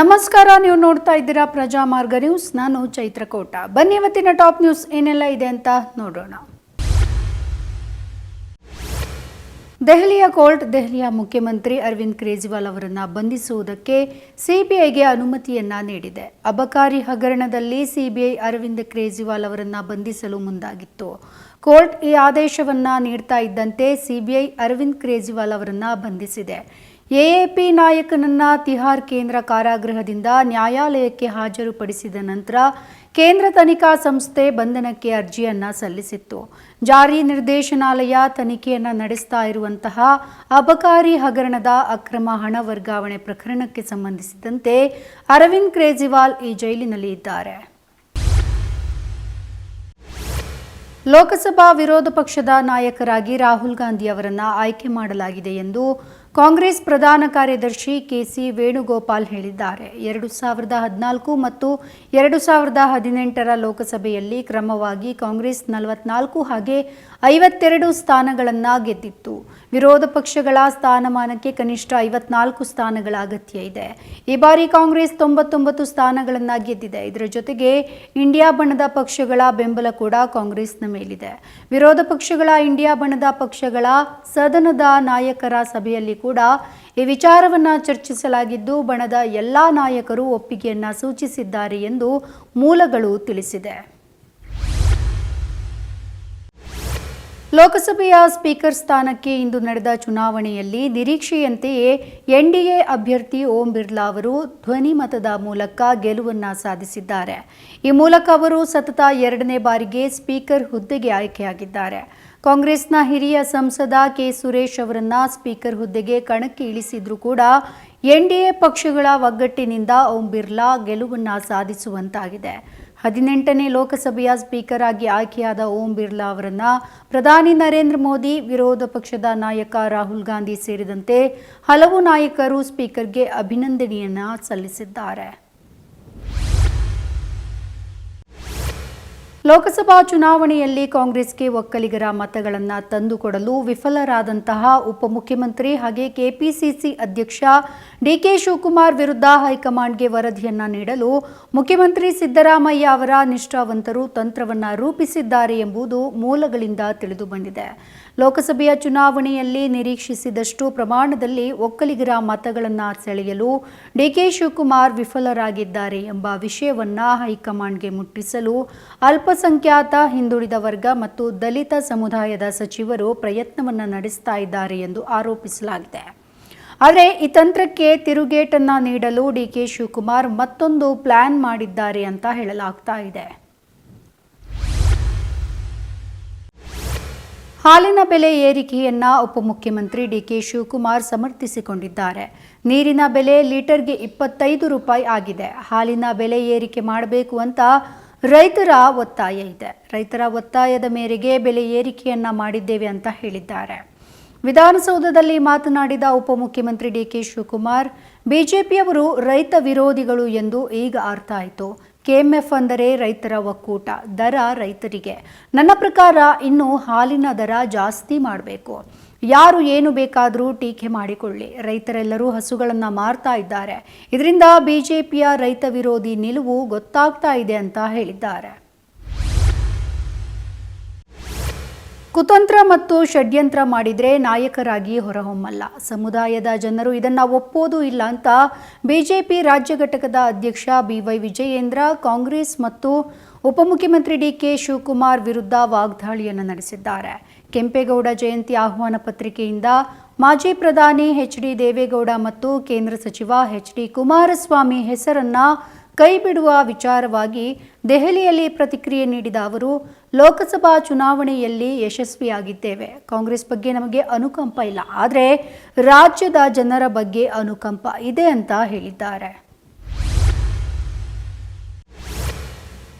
ನಮಸ್ಕಾರ, ನೀವು ನೋಡ್ತಾ ಇದ್ದೀರಾ ಪ್ರಜಾಮಾರ್ಗ ನ್ಯೂಸ್. ನಾನು ಚೈತ್ರಕೋಟ ಬನ್ನಿ ಇವತ್ತಿನ ಟಾಪ್ ನ್ಯೂಸ್ ಏನೆಲ್ಲ ಇದೆ ಅಂತ ನೋಡೋಣ. ದೆಹಲಿಯ ಕೋರ್ಟ್, ದೆಹಲಿಯ ಮುಖ್ಯಮಂತ್ರಿ ಅರವಿಂದ್ ಕೇಜ್ರಿವಾಲ್ ಅವರನ್ನು ಬಂಧಿಸುವುದಕ್ಕೆ ಸಿಬಿಐಗೆ ಅನುಮತಿಯನ್ನ ನೀಡಿದೆ. ಅಬಕಾರಿ ಹಗರಣದಲ್ಲಿ ಸಿಬಿಐ ಅರವಿಂದ್ ಕೇಜ್ರಿವಾಲ್ ಅವರನ್ನು ಬಂಧಿಸಲು ಮುಂದಾಗಿತ್ತು. ಕೋರ್ಟ್ ಈ ಆದೇಶವನ್ನ ನೀಡ್ತಾ ಇದ್ದಂತೆ ಸಿಬಿಐ ಅರವಿಂದ್ ಕೇಜ್ರಿವಾಲ್ ಅವರನ್ನು ಬಂಧಿಸಿದೆ. ಎಎಪಿ ನಾಯಕನನ್ನ ತಿಹಾರ್ ಕೇಂದ್ರ ಕಾರಾಗೃಹದಿಂದ ನ್ಯಾಯಾಲಯಕ್ಕೆ ಹಾಜರುಪಡಿಸಿದ ನಂತರ ಕೇಂದ್ರ ತನಿಖಾ ಸಂಸ್ಥೆ ಬಂಧನಕ್ಕೆ ಅರ್ಜಿಯನ್ನ ಸಲ್ಲಿಸಿತ್ತು. ಜಾರಿ ನಿರ್ದೇಶನಾಲಯ ತನಿಖೆಯನ್ನ ನಡೆಸ್ತಾ ಇರುವಂತಹ ಅಬಕಾರಿ ಹಗರಣದ ಅಕ್ರಮ ಹಣ ವರ್ಗಾವಣೆ ಪ್ರಕರಣಕ್ಕೆ ಸಂಬಂಧಿಸಿದಂತೆ ಅರವಿಂದ್ ಕೇಜ್ರಿವಾಲ್ ಈ ಜೈಲಿನಲ್ಲಿ ಇದ್ದಾರೆ. ಲೋಕಸಭಾ ವಿರೋಧ ಪಕ್ಷದ ನಾಯಕರಾಗಿ ರಾಹುಲ್ ಗಾಂಧಿ ಅವರನ್ನು ಆಯ್ಕೆ ಮಾಡಲಾಗಿದೆ ಎಂದು ಕಾಂಗ್ರೆಸ್ ಪ್ರಧಾನ ಕಾರ್ಯದರ್ಶಿ ಕೆಸಿ ವೇಣುಗೋಪಾಲ್ ಹೇಳಿದ್ದಾರೆ. ಎರಡು ಸಾವಿರದ ಹದಿನಾಲ್ಕು ಮತ್ತು ಎರಡು ಸಾವಿರದ ಹದಿನೆಂಟರ ಲೋಕಸಭೆಯಲ್ಲಿ ಕ್ರಮವಾಗಿ ಕಾಂಗ್ರೆಸ್ ನಲವತ್ನಾಲ್ಕು ಹಾಗೆ ಐವತ್ತೆರಡು ಸ್ಥಾನಗಳನ್ನು ಗೆದ್ದಿತ್ತು. ವಿರೋಧ ಪಕ್ಷಗಳ ಸ್ಥಾನಮಾನಕ್ಕೆ ಕನಿಷ್ಠ ಐವತ್ನಾಲ್ಕು ಸ್ಥಾನಗಳ ಅಗತ್ಯ ಇದೆ. ಈ ಬಾರಿ ಕಾಂಗ್ರೆಸ್ ತೊಂಬತ್ತೊಂಬತ್ತು ಸ್ಥಾನಗಳನ್ನು ಗೆದ್ದಿದೆ. ಇದರ ಜೊತೆಗೆ ಇಂಡಿಯಾ ಬಣದ ಪಕ್ಷಗಳ ಬೆಂಬಲ ಕೂಡ ಕಾಂಗ್ರೆಸ್ನ ಮೇಲಿದೆ. ವಿರೋಧ ಪಕ್ಷಗಳ ಇಂಡಿಯಾ ಬಣದ ಪಕ್ಷಗಳ ಸದನದ ನಾಯಕರ ಸಭೆಯಲ್ಲಿ ಕೂಡ ಈ ವಿಚಾರವನ್ನ ಚರ್ಚಿಸಲಾಗಿದ್ದು, ಬಣದ ಎಲ್ಲಾ ನಾಯಕರು ಒಪ್ಪಿಗೆಯನ್ನ ಸೂಚಿಸಿದ್ದಾರೆ ಎಂದು ಮೂಲಗಳು ತಿಳಿಸಿದೆ. ಲೋಕಸಭೆಯ ಸ್ಪೀಕರ್ ಸ್ಥಾನಕ್ಕೆ ಇಂದು ನಡೆದ ಚುನಾವಣೆಯಲ್ಲಿ ನಿರೀಕ್ಷೆಯಂತೆಯೇ ಎನ್ಡಿಎ ಅಭ್ಯರ್ಥಿ ಓಂ ಬಿರ್ಲಾ ಅವರು ಧ್ವನಿ ಮತದ ಮೂಲಕ ಗೆಲುವನ್ನು ಸಾಧಿಸಿದ್ದಾರೆ. ಈ ಮೂಲಕ ಅವರು ಸತತ ಎರಡನೇ ಬಾರಿಗೆ ಸ್ಪೀಕರ್ ಹುದ್ದೆಗೆ ಆಯ್ಕೆಯಾಗಿದ್ದಾರೆ. ಕಾಂಗ್ರೆಸ್ನ ಹಿರಿಯ ಸಂಸದ ಕೆ ಸುರೇಶ್ ಅವರನ್ನ ಸ್ಪೀಕರ್ ಹುದ್ದೆಗೆ ಕಣಕ್ಕೆ ಇಳಿಸಿದ್ರೂ ಕೂಡ ಎನ್ಡಿಎ ಪಕ್ಷಗಳ ಒಗ್ಗಟ್ಟಿನಿಂದ ಓಂ ಬಿರ್ಲಾ ಗೆಲುವನ್ನು ಸಾಧಿಸುವಂತಾಗಿದೆ. ಹದಿನೆಂಟನೇ ಲೋಕಸಭೆಯ ಸ್ಪೀಕರ್ ಆಗಿ ಆಯ್ಕೆಯಾದ ಓಂ ಬಿರ್ಲಾ ಅವರನ್ನ ಪ್ರಧಾನಿ ನರೇಂದ್ರ ಮೋದಿ, ವಿರೋಧ ಪಕ್ಷದ ನಾಯಕ ರಾಹುಲ್ ಗಾಂಧಿ ಸೇರಿದಂತೆ ಹಲವು ನಾಯಕರು ಸ್ಪೀಕರ್ಗೆ ಅಭಿನಂದನೆಯನ್ನ ಸಲ್ಲಿಸಿದ್ದಾರೆ. ಲೋಕಸಭಾ ಚುನಾವಣೆಯಲ್ಲಿ ಕಾಂಗ್ರೆಸ್ಗೆ ಒಕ್ಕಲಿಗರ ಮತಗಳನ್ನು ತಂದುಕೊಡಲು ವಿಫಲರಾದಂತಹ ಉಪಮುಖ್ಯಮಂತ್ರಿ ಹಾಗೆ ಕೆಪಿಸಿಸಿ ಅಧ್ಯಕ್ಷ ಡಿಕೆ ಶಿವಕುಮಾರ್ ವಿರುದ್ಧ ಹೈಕಮಾಂಡ್ಗೆ ವರದಿಯನ್ನು ನೀಡಲು ಮುಖ್ಯಮಂತ್ರಿ ಸಿದ್ದರಾಮಯ್ಯ ಅವರ ನಿಷ್ಠಾವಂತರು ತಂತ್ರವನ್ನು ರೂಪಿಸಿದ್ದಾರೆ ಎಂಬುದು ಮೂಲಗಳಿಂದ ತಿಳಿದುಬಂದಿದೆ. ಲೋಕಸಭೆಯ ಚುನಾವಣೆಯಲ್ಲಿ ನಿರೀಕ್ಷಿಸಿದಷ್ಟು ಪ್ರಮಾಣದಲ್ಲಿ ಒಕ್ಕಲಿಗರ ಮತಗಳನ್ನು ಸೆಳೆಯಲು ಡಿಕೆ ಶಿವಕುಮಾರ್ ವಿಫಲರಾಗಿದ್ದಾರೆ ಎಂಬ ವಿಷಯವನ್ನು ಹೈಕಮಾಂಡ್ಗೆ ಮುಟ್ಟಿಸಲು ಅಲ್ಪಸಂಖ್ಯಾತ ಹಿಂದುಳಿದ ವರ್ಗ ಮತ್ತು ದಲಿತ ಸಮುದಾಯದ ಸಚಿವರು ಪ್ರಯತ್ನವನ್ನು ನಡೆಸ್ತಾ ಇದ್ದಾರೆ ಎಂದು ಆರೋಪಿಸಲಾಗಿದೆ. ಆದರೆ ಈ ತಂತ್ರಕ್ಕೆ ತಿರುಗೇಟನ್ನು ನೀಡಲು ಡಿಕೆ ಶಿವಕುಮಾರ್ ಮತ್ತೊಂದು ಪ್ಲಾನ್ ಮಾಡಿದ್ದಾರೆ ಅಂತ ಹೇಳಲಾಗ್ತಾ ಇದೆ. ಹಾಲಿನ ಬೆಲೆ ಏರಿಕೆಯನ್ನ ಉಪಮುಖ್ಯಮಂತ್ರಿ ಡಿಕೆ ಶಿವಕುಮಾರ್ ಸಮರ್ಥಿಸಿಕೊಂಡಿದ್ದಾರೆ. ನೀರಿನ ಬೆಲೆ ಲೀಟರ್ಗೆ ಇಪ್ಪತ್ತೈದು ರೂಪಾಯಿ ಆಗಿದೆ. ಹಾಲಿನ ಬೆಲೆ ಏರಿಕೆ ಮಾಡಬೇಕು ಅಂತ ರೈತರ ಒತ್ತಾಯ ಇದೆ. ರೈತರ ಒತ್ತಾಯದ ಮೇರೆಗೆ ಬೆಲೆ ಏರಿಕೆಯನ್ನ ಮಾಡಿದ್ದೇವೆ ಅಂತ ಹೇಳಿದ್ದಾರೆ. ವಿಧಾನಸೌಧದಲ್ಲಿ ಮಾತನಾಡಿದ ಉಪಮುಖ್ಯಮಂತ್ರಿ ಡಿಕೆ ಶಿವಕುಮಾರ್, ಬಿಜೆಪಿಯವರು ರೈತ ವಿರೋಧಿಗಳು ಎಂದು ಈಗ ಅರ್ಥ ಆಯಿತು. ಕೆಎಂಎಫ್ ಅಂದರೆ ರೈತರ ಒಕ್ಕೂಟ, ದರ ರೈತರಿಗೆ. ನನ್ನ ಪ್ರಕಾರ ಇನ್ನು ಹಾಲಿನ ದರ ಜಾಸ್ತಿ ಮಾಡಬೇಕು. ಯಾರು ಏನು ಬೇಕಾದರೂ ಟೀಕೆ ಮಾಡಿಕೊಳ್ಳಿ. ರೈತರೆಲ್ಲರೂ ಹಸುಗಳನ್ನು ಮಾರ್ತಾ ಇದ್ದಾರೆ. ಇದರಿಂದ ಬಿಜೆಪಿಯ ರೈತ ವಿರೋಧಿ ನಿಲುವು ಗೊತ್ತಾಗ್ತಾ ಇದೆ ಅಂತ ಹೇಳಿದ್ದಾರೆ. ಕುತಂತ್ರ ಮತ್ತು ಷಡ್ಯಂತ್ರ ಮಾಡಿದರೆ ನಾಯಕರಾಗಿ ಹೊರಹೊಮ್ಮಲ್ಲ. ಸಮುದಾಯದ ಜನರು ಇದನ್ನ ಒಪ್ಪೋದು ಇಲ್ಲ ಅಂತ ಬಿಜೆಪಿ ರಾಜ್ಯ ಘಟಕದ ಅಧ್ಯಕ್ಷ ಬಿವೈ ವಿಜಯೇಂದ್ರ, ಕಾಂಗ್ರೆಸ್ ಮತ್ತು ಉಪಮುಖ್ಯಮಂತ್ರಿ ಡಿ ಕೆ ಶಿವಕುಮಾರ್ ವಿರುದ್ಧ ವಾಗ್ದಾಳಿಯನ್ನು ನಡೆಸಿದ್ದಾರೆ. ಕೆಂಪೇಗೌಡ ಜಯಂತಿ ಆಹ್ವಾನ ಪತ್ರಿಕೆಯಿಂದ ಮಾಜಿ ಪ್ರಧಾನಿ ಎಚ್ ಡಿ ದೇವೇಗೌಡ ಮತ್ತು ಕೇಂದ್ರ ಸಚಿವ ಎಚ್ ಡಿ ಕುಮಾರಸ್ವಾಮಿ ಹೆಸರನ್ನ ಕೈಬಿಡುವ ವಿಚಾರವಾಗಿ ದೆಹಲಿಯಲ್ಲಿ ಪ್ರತಿಕ್ರಿಯೆ ನೀಡಿದ ಅವರು, ಲೋಕಸಭಾ ಚುನಾವಣೆಯಲ್ಲಿ ಯಶಸ್ವಿಯಾಗಿದ್ದೇವೆ. ಕಾಂಗ್ರೆಸ್ ಬಗ್ಗೆ ನಮಗೆ ಅನುಕಂಪ ಇಲ್ಲ. ಆದರೆ ರಾಜ್ಯದ ಜನರ ಬಗ್ಗೆ ಅನುಕಂಪ ಇದೆ ಅಂತ ಹೇಳಿದ್ದಾರೆ.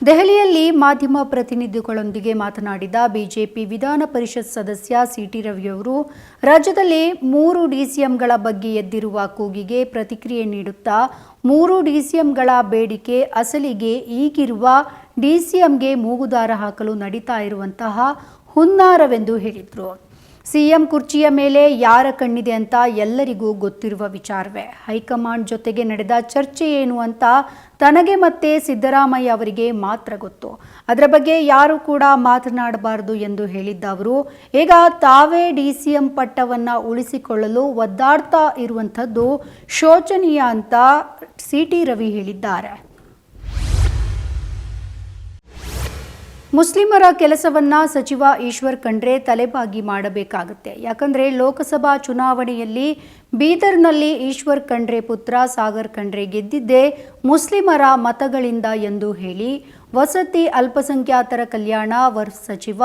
ದೆಹಲಿಯಲ್ಲಿ ಮಾಧ್ಯಮ ಪ್ರತಿನಿಧಿಗಳೊಂದಿಗೆ ಮಾತನಾಡಿದ ಬಿಜೆಪಿ ವಿಧಾನ ಪರಿಷತ್ ಸದಸ್ಯ ಸಿಟಿ ರವಿಯವರು ರಾಜ್ಯದಲ್ಲಿ ಮೂರು ಡಿಸಿಎಂಗಳ ಬಗ್ಗೆ ಎದ್ದಿರುವ ಕೂಗಿಗೆ ಪ್ರತಿಕ್ರಿಯೆ ನೀಡುತ್ತಾ, ಮೂರು ಡಿಸಿಎಂಗಳ ಬೇಡಿಕೆ ಅಸಲಿಗೆ ಈಗಿರುವ ಡಿಸಿಎಂಗೆ ಮೂಗುದಾರ ಹಾಕಲು ನಡೀತಾ ಇರುವಂತಹ ಹುನ್ನಾರವೆಂದು ಹೇಳಿದರು. ಸಿಎಂ ಕುರ್ಚಿಯ ಮೇಲೆ ಯಾರ ಕಣ್ಣಿದೆ ಅಂತ ಎಲ್ಲರಿಗೂ ಗೊತ್ತಿರುವ ವಿಚಾರವೇ. ಹೈಕಮಾಂಡ್ ಜೊತೆಗೆ ನಡೆದ ಚರ್ಚೆ ಏನು ಅಂತ ತನಗೆ ಮತ್ತೆ ಸಿದ್ದರಾಮಯ್ಯ ಅವರಿಗೆ ಮಾತ್ರ ಗೊತ್ತು. ಅದರ ಬಗ್ಗೆ ಯಾರು ಕೂಡ ಮಾತನಾಡಬಾರದು ಎಂದು ಹೇಳಿದ್ದ ಅವರು, ಈಗ ತಾವೇ ಡಿಸಿಎಂ ಪಟ್ಟವನ್ನ ಉಳಿಸಿಕೊಳ್ಳಲು ಒದ್ದಾಡ್ತಾ ಇರುವಂಥದ್ದು ಶೋಚನೀಯ ಅಂತ ಸಿಟಿ ರವಿ ಹೇಳಿದ್ದಾರೆ. ಮುಸ್ಲಿಮರ ಕೆಲಸವನ್ನ ಸಚಿವ ಈಶ್ವರ್ ಖಂಡ್ರೆ ತಲೆಬಾಗಿ ಮಾಡಬೇಕಾಗುತ್ತೆ. ಯಾಕಂದ್ರೆ ಲೋಕಸಭಾ ಚುನಾವಣೆಯಲ್ಲಿ ಬೀದರ್ನಲ್ಲಿ ಈಶ್ವರ್ ಖಂಡ್ರೆ ಪುತ್ರ ಸಾಗರ್ ಖಂಡ್ರೆ ಗೆದ್ದಿದ್ದೇ ಮುಸ್ಲಿಮರ ಮತಗಳಿಂದ ಎಂದು ಹೇಳಿ, ವಸತಿ ಅಲ್ಪಸಂಖ್ಯಾತರ ಕಲ್ಯಾಣ ವರ್ ಸಚಿವ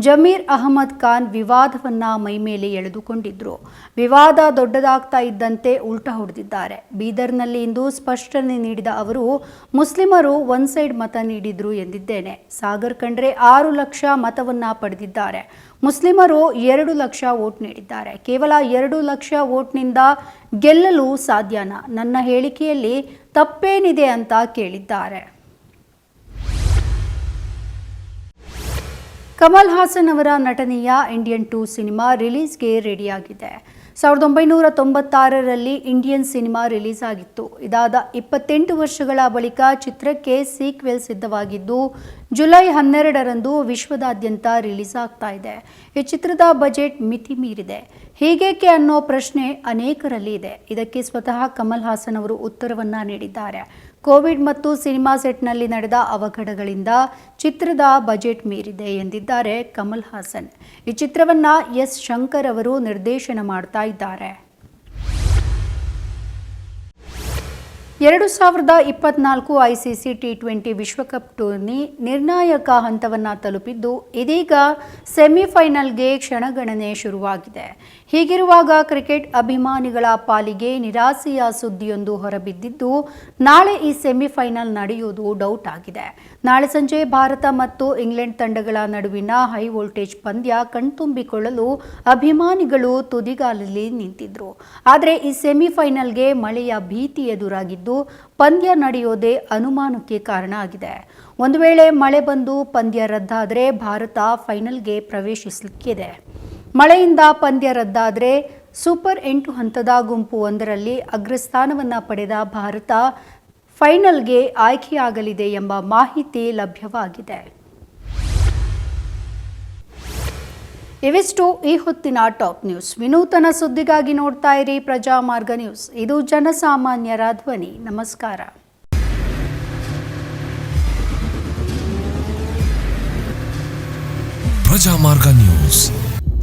ಜಮೀರ್ ಅಹಮದ್ ಖಾನ್ ವಿವಾದವನ್ನ ಮೈಮೇಲೆ ಎಳೆದುಕೊಂಡಿದ್ರು. ವಿವಾದ ದೊಡ್ಡದಾಗ್ತಾ ಇದ್ದಂತೆ ಉಲ್ಟಾ ಹೊಡೆದಿದ್ದಾರೆ. ಬೀದರ್ನಲ್ಲಿ ಇಂದು ಸ್ಪಷ್ಟನೆ ನೀಡಿದ ಅವರು, ಮುಸ್ಲಿಮರು ಒನ್ ಸೈಡ್ ಮತ ನೀಡಿದ್ರು ಎಂದಿದ್ದೇನೆ. ಸಾಗರ್ ಖಂಡ್ರೆ ಆರು ಲಕ್ಷ ಮತವನ್ನ ಪಡೆದಿದ್ದಾರೆ. ಮುಸ್ಲಿಮರು ಎರಡು ಲಕ್ಷ ವೋಟ್ ನೀಡಿದ್ದಾರೆ. ಕೇವಲ ಎರಡು ಲಕ್ಷ ವೋಟ್ನಿಂದ ಗೆಲ್ಲಲು ಸಾಧ್ಯನಾ? ನನ್ನ ಹೇಳಿಕೆಯಲ್ಲಿ ತಪ್ಪೇನಿದೆ ಅಂತ ಕೇಳಿದ್ದಾರೆ. ಕಮಲ್ ಹಾಸನ್ ಅವರ ನಟನೆಯ ಇಂಡಿಯನ್ ಟೂ ಸಿನಿಮಾ ರಿಲೀಸ್ಗೆ ರೆಡಿಯಾಗಿದೆ. ಸಾವಿರದ ಒಂಬೈನೂರ ತೊಂಬತ್ತಾರರಲ್ಲಿ ಇಂಡಿಯನ್ ಸಿನಿಮಾ ರಿಲೀಸ್ ಆಗಿತ್ತು. ಇದಾದ ಇಪ್ಪತ್ತೆಂಟು ವರ್ಷಗಳ ಬಳಿಕ ಚಿತ್ರಕ್ಕೆ ಸೀಕ್ವೆಲ್ ಸಿದ್ಧವಾಗಿದ್ದು, ಜುಲೈ ಹನ್ನೆರಡರಂದು ವಿಶ್ವದಾದ್ಯಂತ ರಿಲೀಸ್ ಆಗ್ತಾ ಇದೆ. ಈ ಚಿತ್ರದ ಬಜೆಟ್ ಮಿತಿ ಮೀರಿದೆ. ಹೀಗೇಕೆ ಅನ್ನೋ ಪ್ರಶ್ನೆ ಅನೇಕರಲ್ಲಿ ಇದೆ. ಇದಕ್ಕೆ ಸ್ವತಃ ಕಮಲ್ ಹಾಸನ್ ಅವರು ಉತ್ತರವನ್ನ ನೀಡಿದ್ದಾರೆ. ಕೋವಿಡ್ ಮತ್ತು ಸಿನಿಮಾ ಸೆಟ್ನಲ್ಲಿ ನಡೆದ ಅವಘಡಗಳಿಂದ ಚಿತ್ರದ ಬಜೆಟ್ ಮೀರಿದೆ ಎಂದಿದ್ದಾರೆ ಕಮಲ್ ಹಾಸನ್. ಈ ಚಿತ್ರವನ್ನ ಎಸ್ ಶಂಕರ್ ಅವರು ನಿರ್ದೇಶನ ಮಾಡ್ತಾ ಇದ್ದಾರೆ. ಎರಡು ಸಾವಿರದ ಇಪ್ಪತ್ನಾಲ್ಕು ಐಸಿಸಿ ಟಿ ಟ್ವೆಂಟಿ ವಿಶ್ವಕಪ್ ಟೂರ್ನಿ ನಿರ್ಣಾಯಕ ಹಂತವನ್ನು ತಲುಪಿದ್ದು ಇದೀಗ ಸೆಮಿಫೈನಲ್ಗೆ ಕ್ಷಣಗಣನೆ ಶುರುವಾಗಿದೆ. ಹೀಗಿರುವಾಗ ಕ್ರಿಕೆಟ್ ಅಭಿಮಾನಿಗಳ ಪಾಲಿಗೆ ನಿರಾಸೆಯ ಸುದ್ದಿಯೊಂದು ಹೊರಬಿದ್ದಿದ್ದು, ನಾಳೆ ಈ ಸೆಮಿಫೈನಲ್ ನಡೆಯುವುದು ಡೌಟ್ ಆಗಿದೆ. ನಾಳೆ ಸಂಜೆ ಭಾರತ ಮತ್ತು ಇಂಗ್ಲೆಂಡ್ ತಂಡಗಳ ನಡುವಿನ ಹೈ ವೋಲ್ಟೇಜ್ ಪಂದ್ಯ ಕಣ್ತುಂಬಿಕೊಳ್ಳಲು ಅಭಿಮಾನಿಗಳು ತುದಿಗಾಲಲ್ಲಿ ನಿಂತಿದ್ರು. ಆದರೆ ಈ ಸೆಮಿಫೈನಲ್ಗೆ ಮಳೆಯ ಭೀತಿ ಎದುರಾಗಿದ್ದು, ಪಂದ್ಯ ನಡೆಯೋದೇ ಅನುಮಾನಕ್ಕೆ ಕಾರಣ ಆಗಿದೆ. ಒಂದು ವೇಳೆ ಮಳೆ ಬಂದು ಪಂದ್ಯ ರದ್ದಾದರೆ ಭಾರತ ಫೈನಲ್ಗೆ ಪ್ರವೇಶಿಸಲಿಕ್ಕಿದೆ. ಮಳೆಯಿಂದ ಪಂದ್ಯ ರದ್ದಾದರೆ ಸೂಪರ್ ಎಂಟು ಹಂತದ ಗುಂಪು ಒಂದರಲ್ಲಿ ಅಗ್ರಸ್ಥಾನವನ್ನು ಪಡೆದ ಭಾರತ ಫೈನಲ್ಗೆ ಆಯ್ಕೆಯಾಗಲಿದೆ ಎಂಬ ಮಾಹಿತಿ ಲಭ್ಯವಾಗಿದೆ. ಇವಿಷ್ಟು ಈ ಹೊತ್ತಿನ ಟಾಪ್ ನ್ಯೂಸ್. ವಿನೂತನ ಸುದ್ದಿಗಾಗಿ ನೋಡ್ತಾ ಇರಿ ಪ್ರಜಾಮಾರ್ಗ ನ್ಯೂಸ್. ಇದು ಜನಸಾಮಾನ್ಯರ ಧ್ವನಿ. ನಮಸ್ಕಾರ. ಪ್ರಜಾಮಾರ್ಗ ನ್ಯೂಸ್.